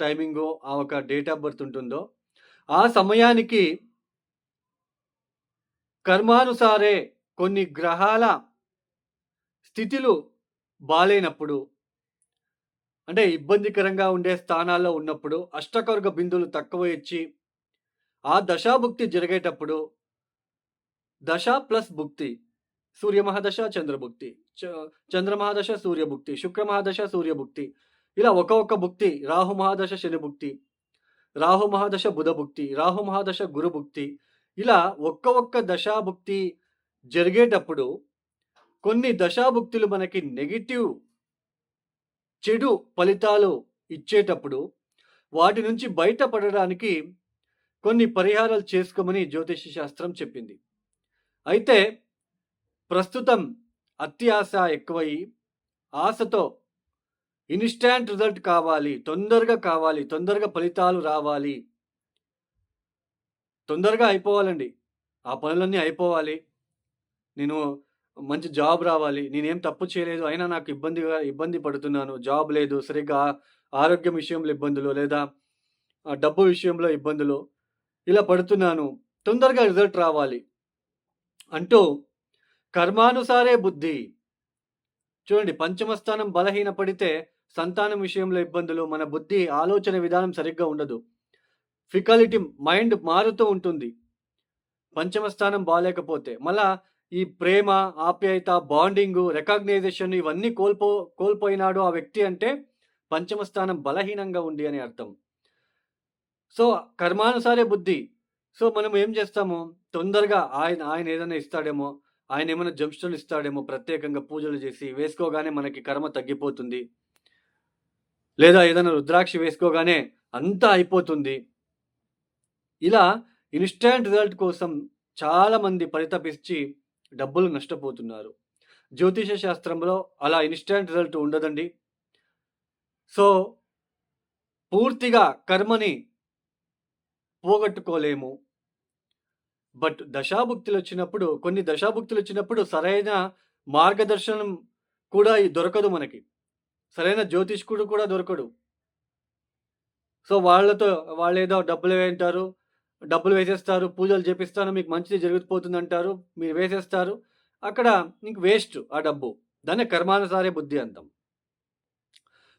టైమింగో ఆ ఒక date of birth ఉంటుందో ఆ సమయానికి కర్మానుసారే కొన్ని గ్రహాల స్థితిలు బాలేనప్పుడు అంటే ఇబ్బందికరంగా ఉండే స్థానాల్లో ఉన్నప్పుడు అష్టకవర్గ బిందువులు తక్కువ ఇచ్చి ఆ దశాభుక్తి జరిగేటప్పుడు దశ ప్లస్ భుక్తి సూర్య మహాదశ చంద్రభుక్తి చ- చంద్ర మహాదశ సూర్యభుక్తి శుక్ర మహాదశ సూర్యభుక్తి ఇలా ఒక ఒక్క భుక్తి రాహు మహాదశ శని భుక్తి రాహు మహాదశ బుధ భుక్తి రాహు మహాదశ గురు భుక్తి ఇలా ఒక్క ఒక్క దశాభుక్తి జరిగేటప్పుడు కొన్ని దశాభుక్తులు మనకి నెగిటివ్ చెడు ఫలితాలు ఇచ్చేటప్పుడు వాటి నుంచి బయటపడడానికి కొన్ని పరిహారాలు చేసుకోమని జ్యోతిష శాస్త్రం చెప్పింది. అయితే ప్రస్తుతం అత్యాశ ఎక్కువయి ఆశతో ఇన్స్టాంట్ రిజల్ట్ కావాలి తొందరగా కావాలి తొందరగా ఫలితాలు రావాలి. తొందరగా అయిపోవాలండి. ఆ పనులన్నీ అయిపోవాలి. నేను మంచి జాబ్ రావాలి. నేనేం తప్పు చేయలేదు. అయినా నాకు ఇబ్బందిగా ఇబ్బంది పడుతున్నాను. జాబ్ లేదు. సరిగ్గా ఆరోగ్యం విషయంలో ఇబ్బందులు లేదా డబ్బు విషయంలో ఇబ్బందులు ఇలా పడుతున్నాను. తొందరగా రిజల్ట్ రావాలి. అంటూ కర్మానుసారే బుద్ధి. చూడండి పంచమస్థానం బలహీన పడితే సంతానం విషయంలో ఇబ్బందులు మన బుద్ధి ఆలోచన విధానం సరిగ్గా ఉండదు. ఫికాలిటీ మైండ్ మారుతూ ఉంటుంది. పంచమ స్థానం బాగాలేకపోతే మళ్ళా ఈ ప్రేమ ఆప్యాయత బాండింగ్ రికగ్నైజేషన్ ఇవన్నీ కోల్పో కోల్పోయినాడు ఆ వ్యక్తి అంటే పంచమ స్థానం బలహీనంగా ఉంది అని అర్థం. సో కర్మానుసారే బుద్ధి. సో మనం ఏం చేస్తాము? తొందరగా ఆయన ఆయన ఏదైనా ఇస్తాడేమో ఆయన ఏమైనా జంప్స్టోన్ ఇస్తాడేమో ప్రత్యేకంగా పూజలు చేసి వేసుకోగానే మనకి కర్మ తగ్గిపోతుంది. లేదా ఏదైనా రుద్రాక్ష వేసుకోగానే అంతా అయిపోతుంది. ఇలా ఇన్స్టాంట్ రిజల్ట్ కోసం చాలామంది పరితపించి డబ్బులు నష్టపోతున్నారు. జ్యోతిష శాస్త్రంలో అలా ఇన్స్టాంట్ రిజల్ట్ ఉండదండి. సో పూర్తిగా కర్మని పోగొట్టుకోలేము. బట్ దశాభుక్తులు వచ్చినప్పుడు కొన్ని దశాభుక్తులు వచ్చినప్పుడు సరైన మార్గదర్శనం కూడా దొరకదు మనకి. సరైన జ్యోతిష్కుడు కూడా దొరకడు. సో వాళ్ళతో వాళ్ళు ఏదో డబ్బులు వేయంటారు డబ్బులు వేసేస్తారు పూజలు చేపిస్తాను మీకు మంచిది జరిగిపోతుంది అంటారు మీరు వేసేస్తారు. అక్కడ ఇంక వేస్ట్ ఆ డబ్బు. దాన్ని కర్మానుసారే బుద్ధి అంతం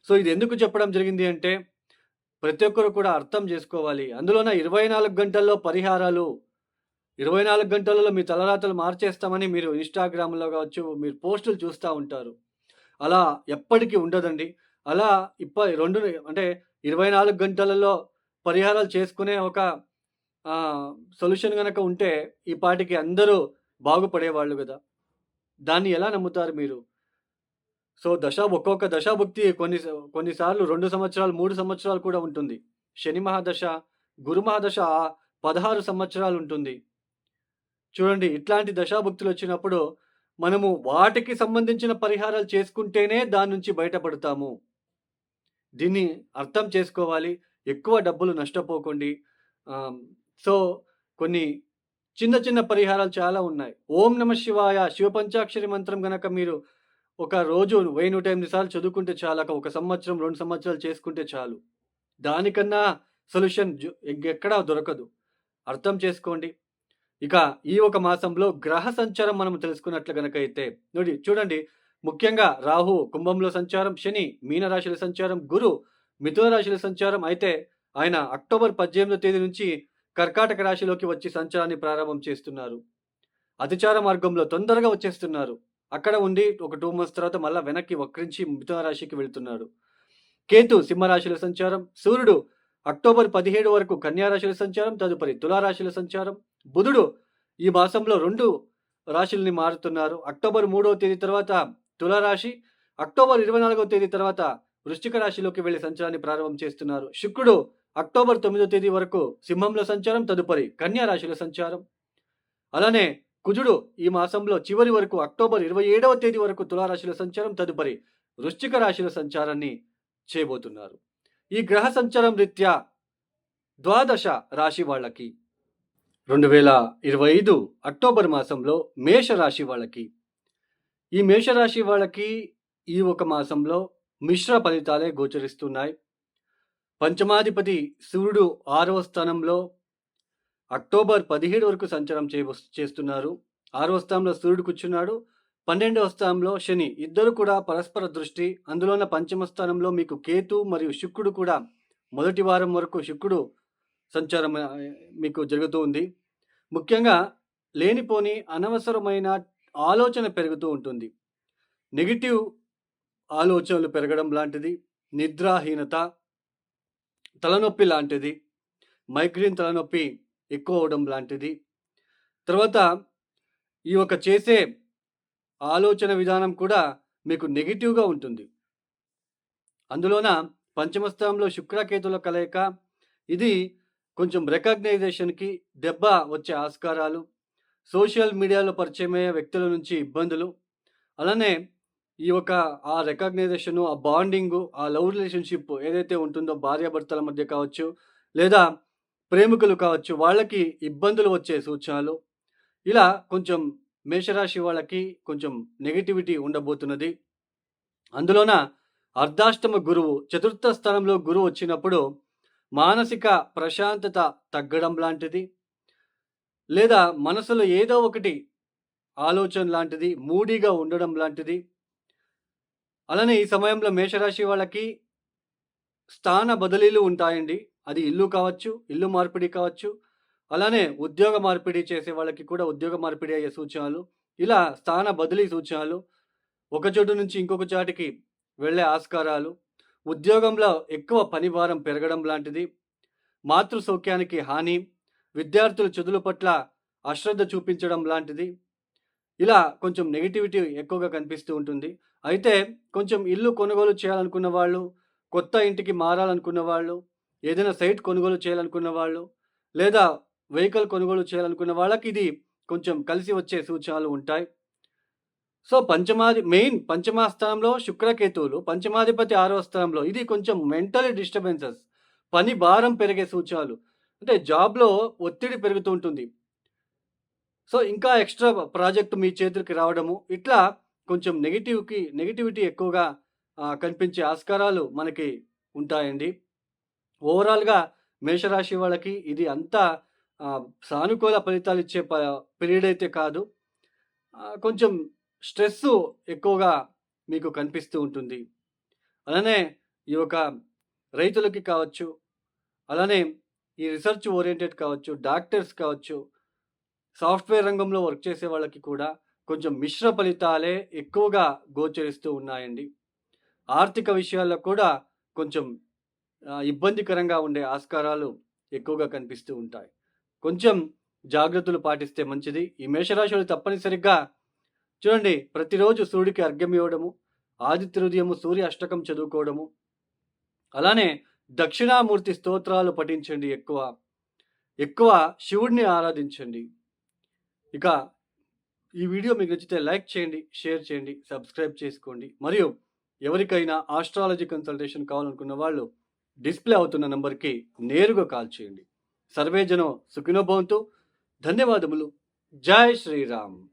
సో ఇది ఎందుకు చెప్పడం జరిగింది అంటే ప్రతి ఒక్కరు కూడా అర్థం చేసుకోవాలి. అందులోన ఇరవై నాలుగు గంటల్లో పరిహారాలు ఇరవై నాలుగు గంటలలో మీ తలరాతలు మార్చేస్తామని మీరు ఇన్స్టాగ్రామ్లో కావచ్చు మీరు పోస్టులు చూస్తూ ఉంటారు. అలా ఎప్పటికీ ఉండదండి. అలా ఇప్ప రెండు అంటే ఇరవై నాలుగు గంటలలో పరిహారాలు చేసుకునే ఒక సొల్యూషన్ కనుక ఉంటే ఈ పాటికి అందరూ బాగుపడేవాళ్ళు కదా. దాన్ని ఎలా నమ్ముతారు మీరు? సో దశ ఒక్కొక్క దశాభుక్తి కొన్ని కొన్నిసార్లు రెండు సంవత్సరాలు మూడు సంవత్సరాలు కూడా ఉంటుంది. శని మహాదశ గురు మహాదశ పదహారు సంవత్సరాలు ఉంటుంది. చూడండి ఇట్లాంటి దశాభుక్తులు వచ్చినప్పుడు మనము వాటికి సంబంధించిన పరిహారాలు చేసుకుంటేనే దాని నుంచి బయటపడతాము. దీన్ని అర్థం చేసుకోవాలి. ఎక్కువ డబ్బులు నష్టపోకండి. సో కొన్ని చిన్న చిన్న పరిహారాలు చాలా ఉన్నాయి. ఓం నమ శివాయ శివ పంచాక్షరి మంత్రం గనక మీరు ఒక రోజు వెయ్యి నూట ఎనిమిది సార్లు చదువుకుంటే చాలక ఒక సంవత్సరం రెండు సంవత్సరాలు చేసుకుంటే చాలు. దానికన్నా సొల్యూషన్ ఎక్కడా దొరకదు. అర్థం చేసుకోండి. ఇక ఈ ఒక మాసంలో గ్రహ సంచారం మనం తెలుసుకున్నట్లు గనక అయితే నోడి చూడండి. ముఖ్యంగా రాహు కుంభంలో సంచారం శని మీనరాశుల సంచారం గురు మిథున రాశుల సంచారం అయితే ఆయన అక్టోబర్ పద్దెనిమిదో తేదీ నుంచి కర్కాటక రాశిలోకి వచ్చి సంచారాన్ని ప్రారంభం చేస్తున్నారు. అతిచార మార్గంలో తొందరగా వచ్చేస్తున్నారు. అక్కడ ఉండి ఒక టూ మంత్స్ తర్వాత మళ్ళీ వెనక్కి వక్రించి మిథున రాశికి వెళుతున్నాడు కేతు సింహరాశుల సంచారం సూర్యుడు అక్టోబర్ పదిహేడు వరకు కన్యా రాశుల సంచారం తదుపరి తులారాశుల సంచారం బుధుడు ఈ మాసంలో రెండు రాశుల్ని మారుతున్నారు. అక్టోబర్ మూడవ తేదీ తర్వాత తులారాశి అక్టోబర్ ఇరవై నాలుగవ తేదీ తర్వాత వృశ్చిక రాశిలోకి వెళ్ళి సంచారాన్ని ప్రారంభం చేస్తున్నారు. శుక్రుడు అక్టోబర్ తొమ్మిదో తేదీ వరకు సింహంలో సంచారం తదుపరి కన్యా రాశిలో సంచారం. అలానే కుజుడు ఈ మాసంలో చివరి వరకు అక్టోబర్ ఇరవై ఏడవ తేదీ వరకు తులారాశిలో సంచారం తదుపరి వృశ్చిక రాశిలో సంచారాన్ని చేయబోతున్నారు. ఈ గ్రహ సంచారం రీత్యా ద్వాదశ రాశి వాళ్ళకి రెండు వేల ఇరవై ఐదు అక్టోబర్ మాసంలో మేష రాశి వాళ్ళకి. ఈ మేషరాశి వాళ్ళకి ఈ ఒక మాసంలో మిశ్ర ఫలితాలే గోచరిస్తున్నాయి. పంచమాధిపతి సూర్యుడు ఆరవ స్థానంలో అక్టోబర్ పదిహేడు వరకు సంచారం చే చేస్తున్నారు. ఆరవ స్థానంలో సూర్యుడు కూర్చున్నాడు. పన్నెండవ స్థానంలో శని. ఇద్దరు కూడా పరస్పర దృష్టి. అందులోన పంచమ స్థానంలో మీకు కేతు మరియు శుక్రుడు కూడా. మొదటి వారం వరకు శుక్రుడు సంచారం మీకు జరుగుతూ ఉంది. ముఖ్యంగా లేనిపోని అనవసరమైన ఆలోచన పెరుగుతూ ఉంటుంది. నెగిటివ్ ఆలోచనలు పెరగడం లాంటిది నిద్రాహీనత తలనొప్పి లాంటిది మైగ్రేన్ తలనొప్పి ఎక్కువ అవడం లాంటిది. తర్వాత ఈ యొక్క చేసే ఆలోచన విధానం కూడా మీకు నెగిటివ్గా ఉంటుంది. అందులోన పంచమస్థానంలో శుక్రకేతుల కలయిక ఇది కొంచెం రికగ్నైజేషన్కి దెబ్బ వచ్చే ఆస్కారాలు సోషల్ మీడియాలో పరిచయమయ్యే వ్యక్తుల నుంచి ఇబ్బందులు. అలానే ఈ యొక్క ఆ రికగ్నైజేషను ఆ బాండింగు ఆ లవ్ రిలేషన్షిప్ ఏదైతే ఉంటుందో భార్యాభర్తల మధ్య కావచ్చు లేదా ప్రేమికులు కావచ్చు వాళ్ళకి ఇబ్బందులు వచ్చే సూచనలు. ఇలా కొంచెం మేషరాశి వాళ్ళకి కొంచెం నెగిటివిటీ ఉండబోతున్నది. అందులోన అర్ధాష్టమ గురువు చతుర్థ స్థానంలో గురువు వచ్చినప్పుడు మానసిక ప్రశాంతత తగ్గడం లాంటిది లేదా మనసులో ఏదో ఒకటి ఆలోచన లాంటిది మూడీగా ఉండడం లాంటిది. అలానే ఈ సమయంలో మేషరాశి వాళ్ళకి స్థాన బదిలీలు ఉంటాయండి. అది ఇల్లు కావచ్చు ఇల్లు మార్పిడి కావచ్చు అలానే ఉద్యోగ మార్పిడి చేసే వాళ్ళకి కూడా ఉద్యోగ మార్పిడి అయ్యే సూచనలు ఇలా స్థాన బదిలీ సూచనలు ఒక చోటు నుంచి ఇంకొక చాటికి వెళ్ళే ఆస్కారాలు ఉద్యోగంలో ఎక్కువ పని భారం పెరగడం లాంటిది. మాతృ సౌఖ్యానికి హాని విద్యార్థుల చదువుల పట్ల అశ్రద్ధ చూపించడం లాంటిది. ఇలా కొంచెం నెగిటివిటీ ఎక్కువగా కనిపిస్తూ ఉంటుంది. అయితే కొంచెం ఇల్లు కొనుగోలు చేయాలనుకున్న వాళ్ళు కొత్త ఇంటికి మారాలనుకున్న వాళ్ళు ఏదైనా సైట్ కొనుగోలు చేయాలనుకున్న వాళ్ళు లేదా వెహికల్ కొనుగోలు చేయాలనుకున్న వాళ్ళకి ఇది కొంచెం కలిసి వచ్చే సూచనలు ఉంటాయి. సో పంచమాది మెయిన్ పంచమాస్థానంలో శుక్రకేతువులు పంచమాధిపతి ఆరో స్థానంలో. ఇది కొంచెం మెంటల్ డిస్టర్బెన్సెస్. పని భారం పెరిగే సూచనలు. అంటే జాబ్లో ఒత్తిడి పెరుగుతూ ఉంటుంది. సో ఇంకా ఎక్స్ట్రా ప్రాజెక్ట్ మీ చేతులకి రావడము ఇట్లా కొంచెం నెగిటివ్కి నెగిటివిటీ ఎక్కువగా కనిపించే ఆస్కారాలు మనకి ఉంటాయండి. ఓవరాల్గా మేషరాశి వాళ్ళకి ఇది అంతా సానుకూల ఫలితాలు ఇచ్చే పీరియడ్ అయితే కాదు. కొంచెం స్ట్రెస్ ఎక్కువగా మీకు కనిపిస్తూ ఉంటుంది. అలానే ఈ యొక్క రైతులకి కావచ్చు అలానే ఈ రీసెర్చ్ ఓరియంటెడ్ కావచ్చు డాక్టర్స్ కావచ్చు సాఫ్ట్వేర్ రంగంలో వర్క్ చేసే వాళ్ళకి కూడా కొంచెం మిశ్ర ఫలితాలే ఎక్కువగా గోచరిస్తూ ఉన్నాయండి. ఆర్థిక విషయాల్లో కూడా కొంచెం ఇబ్బందికరంగా ఉండే ఆస్కారాలు ఎక్కువగా కనిపిస్తూ ఉంటాయి. కొంచెం జాగ్రత్తలు పాటిస్తే మంచిది. ఈ మేషరాశులు తప్పనిసరిగా చూడండి ప్రతిరోజు సూర్యుడికి అర్ఘ్యం ఇవ్వడము ఆదిత్య హృదయము సూర్య అష్టకం చదువుకోవడము. అలానే దక్షిణామూర్తి స్తోత్రాలు పఠించండి ఎక్కువ. ఎక్కువ శివుడిని ఆరాధించండి. ఇక ఈ వీడియో మీకు నచ్చితే లైక్ చేయండి షేర్ చేయండి సబ్స్క్రైబ్ చేసుకోండి. మరియు ఎవరికైనా ఆస్ట్రాలజీ కన్సల్టేషన్ కావాలనుకున్న వాళ్ళు డిస్ప్లే అవుతున్న నంబర్కి నేరుగా కాల్ చేయండి. సర్వేజనం సుఖినోభవంతు ధన్యవాదములు. జై శ్రీరామ్.